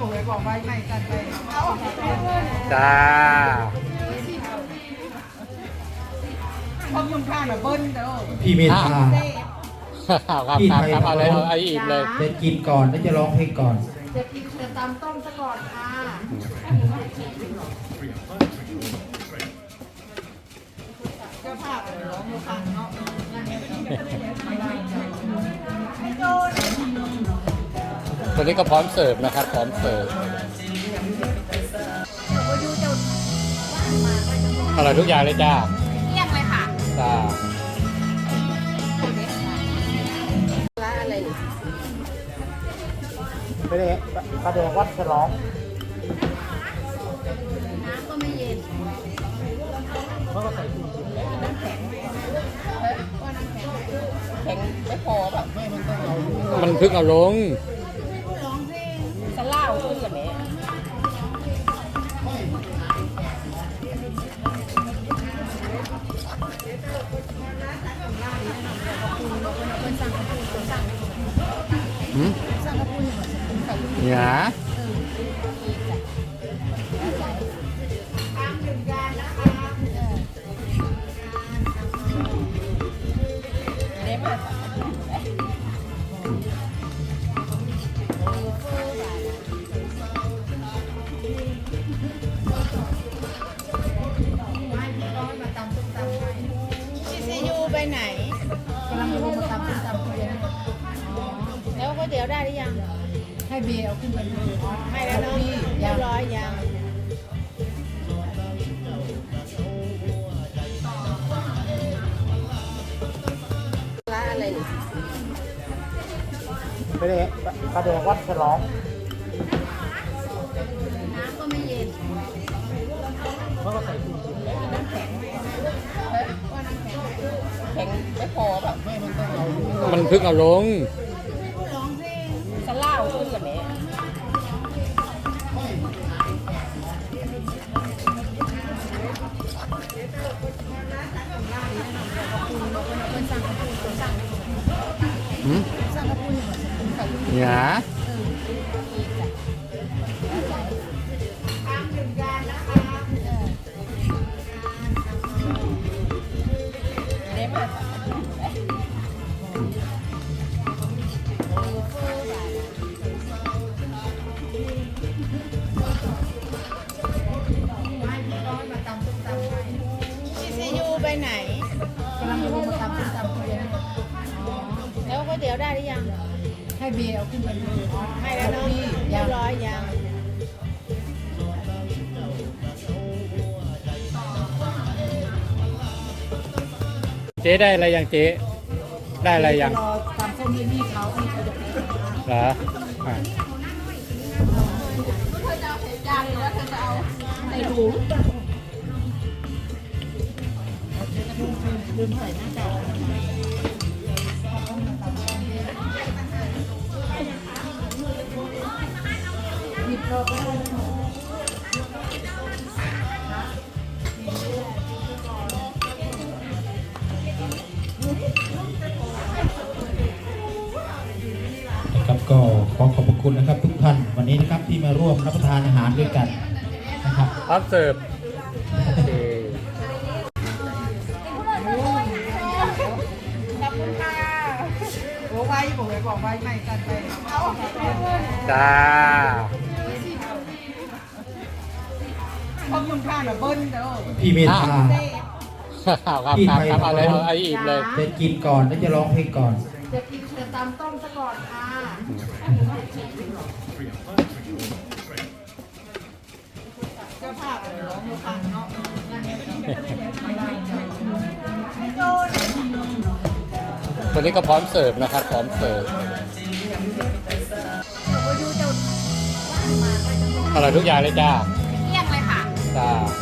บอกไว้บอกไว้ไม่กันไปเอาจ้าพอยุ่งข้างแบบเบิ้ลเด้อพี่เมธา ครับครับครับครับเอาเลยเอาเอาอีกเลย จะกินก่อนแล้วจะร้องเพลงก่อนจะกินจะตำต้มซะก่อนค่ะเจ้าภาพเลยร้องอยู่ข้างเนาะ ตัวนี้ก็พร้อมเสิร์ฟนะครับ พร้อมเสิร์ฟอร่อยทุกอย่างเลยจ้าเที่ยงเลยค่ะจ้าร้านอะไรนี่ไม่ได้ประเดี๋ยววัดฉลองน้ำก็ไม่เย็นเขาก็ใส่ตู้แข็งไม่พอแบบไม่มันต้องเอามันเพิ่งเอาลง ใส่เนี่ยได้มาพีซียูไปไหนกำลังจะลงมาตำส้มตำคุยแล้วก๋วยเตี๋ยวได้หรือยัง ให้เบียร์เอาขึ้นไปดูให้แล้วเนาะเรียบร้อยยังร้านอะไรนี่ไม่ได้ประเดี๋ยววัดฉลองน้ำก็ไม่เย็นเขาก็ใส่ตู้แข็งไม่พอแบบไม่มันต้องเอามันเพิ่งเอาลง หืมสั่งกระปุกใส่เนี่ยได้มาพีซียูไปไหนกำลังจะลงมาตำส้มตำคุ หรือยัง ให้เบียร์เอาขึ้นไปดูให้แล้วเนาะเรียบร้อยยังเจ๊ได้อะไรยังเจ๊ได้อะไรยังรอตำส้มที่นี่เขาที่เขาจะเหรออะในถุงลืมใส่หน้ากาก นะครับก็ขอขอบพระคุณนะครับทุกท่านวันนี้นะครับที่มาร่วมรับประทานอาหารด้วยกันนะครับพร้อมเสิร์ฟโอเคขอบคุณค่ะบอกไว้บอกไว้บอกไว้ไม่กันไปเอาจ้า พอยุ่งข้างแบบเบิ้ลเด้อพี่เมธาครับครับครับครับเอาเลยเอาเอาอีกเลย จะกินก่อนแล้วจะร้องเพลงก่อน จะกินจะตำต้มซะก่อนค่ะเจ้าภาพเลยร้องอยู่ข้างเนาะตัวนี้ก็พร้อมเสิร์ฟนะครับ พร้อมเสิร์ฟอร่อยทุกอย่างเลยจ้า เ